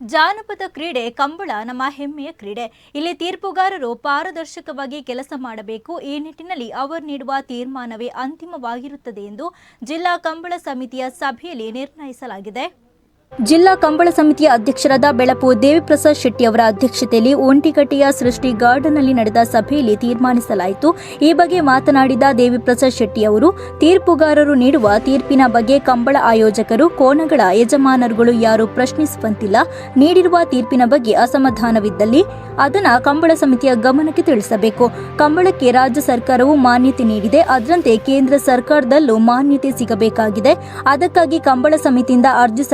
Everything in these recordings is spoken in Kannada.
ಜಾನಪದ ಕ್ರೀಡೆ ಕಂಬಳ ನಮ್ಮ ಹೆಮ್ಮೆಯ ಕ್ರೀಡೆ. ಇಲ್ಲಿ ತೀರ್ಪುಗಾರರು ಪಾರದರ್ಶಕವಾಗಿ ಕೆಲಸ ಮಾಡಬೇಕು. ಈ ನಿಟ್ಟಿನಲ್ಲಿ ಅವರು ನೀಡುವ ತೀರ್ಮಾನವೇ ಅಂತಿಮವಾಗಿರುತ್ತದೆ ಎಂದು ಜಿಲ್ಲಾ ಕಂಬಳ ಸಮಿತಿಯ ಸಭೆಯಲ್ಲಿ ನಿರ್ಣಯಿಸಲಾಗಿದೆ. ಜಿಲ್ಲಾ ಕಂಬಳ ಸಮಿತಿಯ ಅಧ್ಯಕ್ಷರಾದ ಬೆಳಪು ದೇವಿಪ್ರಸಾದ್ ಶೆಟ್ಟಿ ಅವರ ಅಧ್ಯಕ್ಷತೆಯಲ್ಲಿ ಒಂಟಿಕಟ್ಟೆಯ ಸೃಷ್ಟಿ ಗಾರ್ಡನ್ನಲ್ಲಿ ನಡೆದ ಸಭೆಯಲ್ಲಿ ತೀರ್ಮಾನಿಸಲಾಯಿತು. ಈ ಬಗ್ಗೆ ಮಾತನಾಡಿದ ದೇವಿಪ್ರಸಾದ್ ಶೆಟ್ಟಿ ಅವರು, ತೀರ್ಪುಗಾರರು ನೀಡುವ ತೀರ್ಪಿನ ಬಗ್ಗೆ ಕಂಬಳ ಆಯೋಜಕರು ಕೋಣಗಳ ಯಜಮಾನರುಗಳು ಯಾರೂ ಪ್ರಶ್ನಿಸುವಂತಿಲ್ಲ. ನೀಡಿರುವ ತೀರ್ಪಿನ ಬಗ್ಗೆ ಅಸಮಾಧಾನವಿದ್ದಲ್ಲಿ ಅದನ್ನು ಕಂಬಳ ಸಮಿತಿಯ ಗಮನಕ್ಕೆ ತಿಳಿಸಬೇಕು. ಕಂಬಳಕ್ಕೆ ರಾಜ್ಯ ಸರ್ಕಾರವು ಮಾನ್ಯತೆ ನೀಡಿದೆ. ಅದರಂತೆ ಕೇಂದ್ರ ಸರ್ಕಾರದಲ್ಲೂ ಮಾನ್ಯತೆ ಸಿಗಬೇಕಾಗಿದೆ. ಅದಕ್ಕಾಗಿ ಕಂಬಳ ಸಮಿತಿಯಿಂದ ಅರ್ಜಿ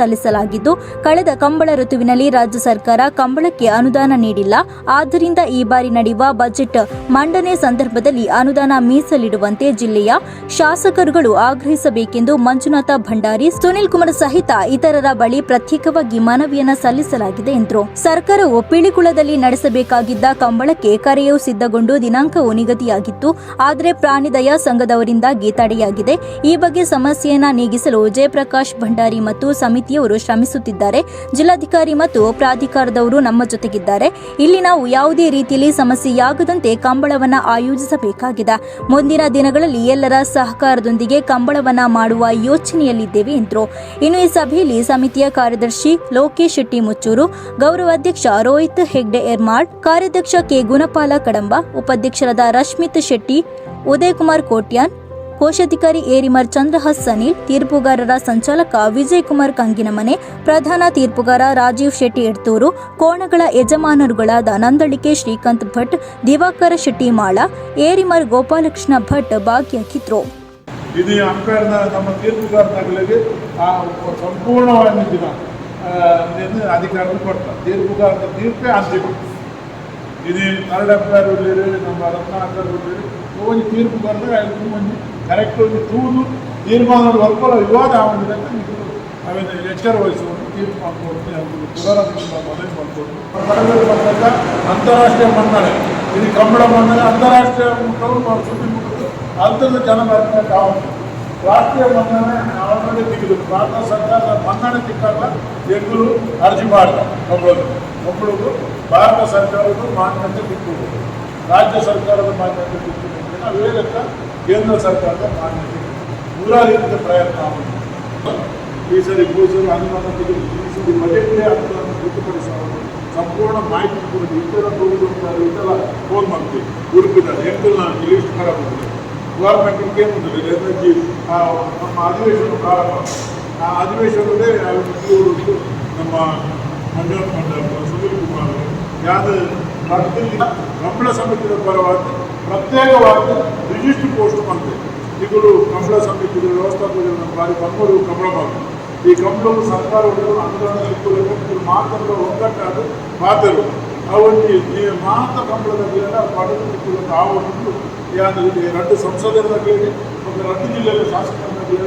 ಸಲ್ಲಿಸಲಾಗಿದ್ದು ಕಳೆದ ಕಂಬಳ ಋತುವಿನಲ್ಲಿ ರಾಜ್ಯ ಸರ್ಕಾರ ಕಂಬಳಕ್ಕೆ ಅನುದಾನ ನೀಡಿಲ್ಲ. ಆದ್ದರಿಂದ ಈ ಬಾರಿ ನಡೆಯುವ ಬಜೆಟ್ ಮಂಡನೆ ಸಂದರ್ಭದಲ್ಲಿ ಅನುದಾನ ಮೀಸಲಿಡುವಂತೆ ಜಿಲ್ಲೆಯ ಶಾಸಕರುಗಳು ಆಗ್ರಹಿಸಬೇಕೆಂದು ಮಂಜುನಾಥ ಭಂಡಾರಿ, ಸುನಿಲ್ ಕುಮಾರ್ ಸಹಿತ ಇತರರ ಬಳಿ ಪ್ರತ್ಯೇಕವಾಗಿ ಮನವಿಯನ್ನ ಸಲ್ಲಿಸಲಾಗಿದೆ ಎಂದರು. ಸರ್ಕಾರವು ಪಿಳಿಕುಳದಲ್ಲಿ ನಡೆಸಬೇಕಾಗಿದ್ದ ಕಂಬಳಕ್ಕೆ ಕರೆಯು ಸಿದ್ಧಗೊಂಡು ದಿನಾಂಕವು ನಿಗದಿಯಾಗಿತ್ತು. ಆದರೆ ಪ್ರಾಣಿದಯ ಸಂಘದವರಿಂದಾಗಿ ತಡೆಯಾಗಿದೆ. ಈ ಬಗ್ಗೆ ಸಮಸ್ಯೆಯನ್ನ ನೀಗಿಸಲು ಜಯಪ್ರಕಾಶ್ ಭಂಡಾರಿ ಮತ್ತು ಸಮಿತಿಯವರು ಶ್ರಮಿಸುತ್ತಿದ್ದಾರೆ. ಜಿಲ್ಲಾಧಿಕಾರಿ ಮತ್ತು ಪ್ರಾಧಿಕಾರದವರು ನಮ್ಮ ಜೊತೆಗಿದ್ದಾರೆ. ಇಲ್ಲಿ ನಾವು ಯಾವುದೇ ರೀತಿಯಲ್ಲಿ ಸಮಸ್ಯೆಯಾಗದಂತೆ ಕಂಬಳವನ್ನು ಆಯೋಜಿಸಬೇಕಾಗಿದೆ. ಮುಂದಿನ ದಿನಗಳಲ್ಲಿ ಎಲ್ಲರ ಸಹಕಾರದೊಂದಿಗೆ ಕಂಬಳವನ್ನು ಮಾಡುವ ಯೋಚನೆಯಲ್ಲಿದ್ದೇವೆ ಎಂದರು. ಇನ್ನು ಈ ಸಭೆಯಲ್ಲಿ ಸಮಿತಿಯ ಕಾರ್ಯದರ್ಶಿ ಲೋಕೇಶ್ ಶೆಟ್ಟಿ ಮುಚ್ಚೂರು ಗೌರವಾಧ್ಯಕ್ಷ ರೋಹಿತ್ ಹೆಗ್ಡೆ ಎರ್ಮಾಳ್, ಕಾರ್ಯಾಧ್ಯಕ್ಷ ಕೆ ಗುಣಪಾಲ ಕಡಂಬ, ಉಪಾಧ್ಯಕ್ಷರಾದ ರಶ್ಮಿತ್ ಶೆಟ್ಟಿ, ಉದಯಕುಮಾರ್ ಕೋಟ್ಯಾನ್ ಕೋಶಾಧಿಕಾರಿ ಏರಿಮರ್ ಚಂದ್ರಹಾಸ್ ಸನೀಲ್, ತೀರ್ಪುಗಾರರ ಸಂಚಾಲಕ ವಿಜಯ್ ಕುಮಾರ್ ಕಂಗಿನಮನೆ, ಪ್ರಧಾನ ತೀರ್ಪುಗಾರ ರಾಜೀವ್ ಶೆಟ್ಟಿ ಎಡ್ತೂರು, ಕೋಣಗಳ ಯಜಮಾನರುಗಳಾದ ನಂದಳಿಕೆ ಶ್ರೀಕಾಂತ್ ಭಟ್, ದಿವಾಕರ ಶೆಟ್ಟಿ ಮಾಳ ಏರಿಮರ್ ಗೋಪಾಲಕೃಷ್ಣ ಭಟ್ ಭಾಗಿಯಾಗಿದ್ರು ಇದು ಅಂಪೈರ್ನ ನಮ್ಮ ಸಂಪೂರ್ಣವಾದ ದಿನ ಕೊಡ್ತಾರೆ. ತೀರ್ಪೇ ಇದು ಕನ್ನಡ ಅಂಪೈರ್ ಇರಲಿ ನಮ್ಮ ರತ್ನಾಕರ್ ಇರಲಿ ಒಂದು ತೀರ್ಪುಗಾರದಾಗ ಐದು ಮಂದಿ ಕರೆಕ್ಟ್ ಒಂದು ತೂದು ತೀರ್ಮಾನ ವರ್ಪಲ ವಿವಾದ ಆಗೋದಿಲ್ಲ ನೀವು ನಾವೇನು ಎಚ್ಚರ ವಹಿಸುವುದು ತೀರ್ಪು ಮಾಡ್ಕೊಂಡು ಪುನರಾವರ್ತಿಸುವ ಮನವಿ ಮಾಡ್ಕೊಂಡು ಹೊರಗಡೆ ಬಂದಾಗ ಅಂತಾರಾಷ್ಟ್ರೀಯ ಮನ್ನಣೆ ಇದು ಕಂಬಳ ಮನ್ನಣೆ ಅಂತಾರಾಷ್ಟ್ರೀಯ ಮುಖವು ಸುದ್ದಿ ಮುಖದ್ದು ಅಂತರದ ಜನಭಾರತ ಕಾವು ರಾಷ್ಟ್ರೀಯ ಮನ್ನಣೆ ಆಲ್ರೆಡಿ ತೆಗೆದು ಭಾರತ ಸರ್ಕಾರ ಮನ್ನಣೆ ತಿಕ್ಕಾಗ ಎಗ್ಗಲು ಅರ್ಜಿ ಮಾಡ್ತಾರೆ ಕಂಬಳದು ಕಂಬಳದು ಭಾರತ ಸರ್ಕಾರದ ಮಾನ್ಯತೆ ಬಿಟ್ಟು ರಾಜ್ಯ ಸರ್ಕಾರದ ಮಾನ್ಯತೆ ಬಿಟ್ಟು ನಾವು ಹೇಳಕ್ಕ ಕೇಂದ್ರ ಸರ್ಕಾರದ ಮಾನ್ಯತೆ ನೂರ ಪ್ರಯತ್ನ ಈ ಸರಿ ಪೊಲೀಸರು ಅನುಮಾನ ತೆಗೆದು ಸರಿ ಬಜೆಟ್ಗೆ ಅನುದಾನ ಗೊತ್ತುಪಡಿಸಬಹುದು ಸಂಪೂರ್ಣ ಮಾಹಿತಿ ಕೊಡೋದು ಇತರ ಅಂತ ಇದೆಲ್ಲ ಫೋನ್ ಮಾಡ್ತೀವಿ. ಹುಡುಕಿದ್ದಾರೆ ಹೆಂಗು ನಾನು ಲಿಸ್ಟ್ ಮಾಡಬಹುದು ಗೌರ್ಮೆಂಟ್ ಏನು ಎನರ್ಜಿ ನಮ್ಮ ಅಧಿವೇಶನ ಪ್ರಾರಂಭ. ಆ ಅಧಿವೇಶನದೇ ನಮ್ಮ ಸುನೀಲ್ ಕುಮಾರ್ ಯಾವ್ದು ಭಾಗದಲ್ಲಿ ಕಂಬಳ ಸಮಿತಿಯ ಪರವಾಗಿ ಪ್ರತ್ಯೇಕವಾಗಿ ರಿಜಿಸ್ಟರ್ ಪೋಸ್ಟ್ ಬಂದಿದೆ ಈಗಲೂ ಕಂಬಳ ಸಮಿತಿಯ ವ್ಯವಸ್ಥಾಪಕರು ನಮ್ಮ ಬಾರಿ ಬಂದವರು ಕಂಬಳ ಈ ಕಂಬಳವು ಸರ್ಕಾರಗಳು ಅನುದಾನ ಮಾತ್ರ ಒಂದಕ್ಕಾದ ಮಾತರು. ಅವರಿಗೆ ಈ ಮಾತ ಕಂಬಳದಲ್ಲೆಲ್ಲ ಪಡೆದು ಆವೊಂದು ರಡ್ಡು ಯಾವುದು ಇದು ಎರಡು ಸಂಸದರಲ್ಲಿ ಒಂದು ಎರಡು ಜಿಲ್ಲೆಯ ಶಾಸಕರಲ್ಲಿ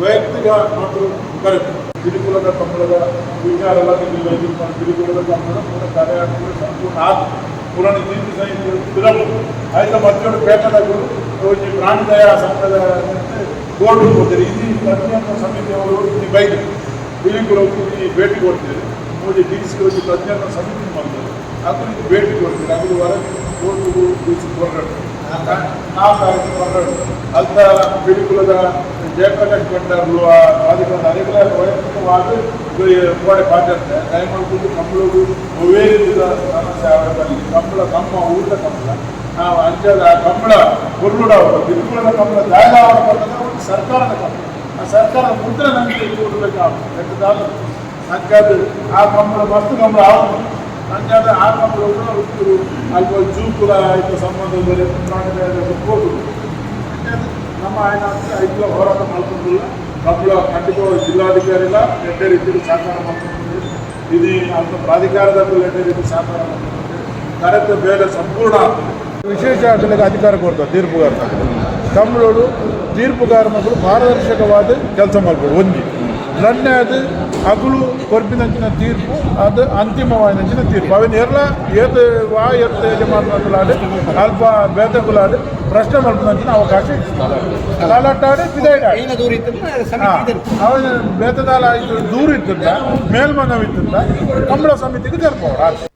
ವೈಯಕ್ತಿಕ ಮಾತ್ರ ಕರೆಕ್ಟ್ ಗಿರಿಕುಲದ ಕಂಬಳದ ವಿಚಾರ ಎಲ್ಲ ಜಿಲ್ಲೆ ಗಿರಿಕುಲದ ಕಂಬಳ ಪೂರ ಕಾರ್ಯಕ್ರಮ ಸಂಪೂರ್ಣ ಆದ ಪುರಾಣ ನೀತಿ ಸಂಹಿತೆ ಇರಬಹುದು ಆಯ್ತು ಮತ್ತೊಂದು ಪೇಟೆಗಳು ಈ ಪ್ರಾಣಿದಯ ಸಂಘದ ಬೋರ್ಡ್ ಹೋಗ್ತಾರೆ ಇಲ್ಲಿ ಪ್ರತಿಯೊಂದು ಸಮಿತಿಯವರು ಇಲ್ಲಿ ಬೈದು ಗಿರಿಕುಲಕ್ಕೆ ಇಲ್ಲಿ ಭೇಟಿ ಕೊಡ್ತಾರೆ ಮೋದಿ ಡಿ ಸಿ ಹೋಗಿ ಪ್ರತಿಯೊಂದು ಸಮಿತಿ ಮಾಡ್ತಾರೆ ಅದು ಇಲ್ಲಿ ಭೇಟಿ ಕೊಡ್ತಾರೆ ಅದು ಹೊರಗೆ ಬೋರ್ಡು ಡಿ ಸಿ ಹೊರಗಡೆ ನಾವು ಕಾರ್ಯಕ್ರಮ ಹೊರಗಡೆ ಅಂತ ಗಿರಿಕುಲದ ಜಯಪ್ರಕಾಶ್ ಭಂಡಾರ್ಲು ಆ ಅದಕ್ಕೆ ಅನೇಕ ವೈಯಕ್ತಿಕವಾಗಿ ಗೋಡೆ ಪಾಠಕ್ಕೆ ದಯಮಾಡಿಕೊಂಡು ಕಂಬಳವು ಒವೇರಿದ ಸಮಸ್ಯೆ ಆಗದಲ್ಲಿ ಕಂಬಳ ನಮ್ಮ ಊರಿನ ಕಂಬಳ ನಾವು ಅಂಚದ ಆ ಕಂಬಳ ಹುರುಡ ಗಿರಿಕುಲದ ಕಂಬಳ ಜಾಯಗಾವನ ಬಂದಾಗ ಒಂದು ಸರ್ಕಾರದ ಕಂಬಳ ಆ ಸರ್ಕಾರ ಮುದ್ರೆ ನಮಗೆ ಕೊಡಬೇಕಾಗುತ್ತೆ ಯಾಕಂದ್ರೆ ಅಂಚಾದ ಆ ಕಂಬಳ ಮಸ್ತ್ ಕಂಬಳ ಆಗುದು ಅಂತಾದ್ರೆ ಆ ಮಕ್ಕಳು ಇವರು ಅಲ್ಪ ಜೂಕುಲ ಇಪ್ಪ ಸಂಬಂಧದಲ್ಲಿ ಹೋಗುದು ನಮ್ಮ ಆಯ್ನ ಐದು ಹೋರಾಟ ಮಾಡ್ಕೊಂಡಿಲ್ಲ ಮಕ್ಕಳ ಖಂಡಿತ ಜಿಲ್ಲಾಧಿಕಾರಿಗಳ ಎರಡೇ ರೀತಿಯಲ್ಲಿ ಸಹಕಾರ ಮಾಡ್ಕೊಂಡಿದ್ದೀವಿ ಇದು ಅಂತ ಪ್ರಾಧಿಕಾರದಲ್ಲಿ ಎರಡೇ ರೀತಿ ಸಹಕಾರ ಮಾಡ್ಕೊಂಡಿದ್ದೀವಿ ಕಾರ್ಯಕ್ರಮ ಬೇರೆ ಸಂಪೂರ್ಣ ವಿಶೇಷ ಅಗಲಿಗೆ ಅಧಿಕಾರ ಕೊಡ್ತಾರೆ ತೀರ್ಪುಗಾರ ಮಕ್ಕಳು ತಮಿಳುಗಳು ತೀರ್ಪುಗಾರ ಮಕ್ಕಳು ಪಾರದರ್ಶಕವಾದ ಕೆಲಸ ಮಾಡ್ಬೋದು ಒಂದು ನನ್ನ ಅದು ಅಗುಲು ಕೊರ್ಪಿನಂಚಿನ ತೀರ್ಪು ಅದು ಅಂತಿಮವಾಯಿನಂಚಿನ ತೀರ್ಪು ಅವನ್ ಎಲ್ಲ ಏತ್ ವಾ ಎತ್ತ ಯಜಮಾನುಲಾಡು ಅಲ್ಪ ಬೇತಕುಲಾಡು ಪ್ರಶ್ನೆ ಮಲ್ಪನಂಚಿನ ಅವಕಾಶ ಇರ್ತದೆ ಲಾಲಾಟಾಡು ಪಿದಾಯ್ಡಾಡು ಐನ ದೂರ ಇತ್ತು ಹಾ, ಅವನ ಬೇತದಾಲ ಇದು ದೂರ ಇತ್ತಂತ ಮೇಲ್ಮನವಿತ್ತಂತ ಕಂಬಳ ಸಮಿತಿಗೆ ತೆರಪವರು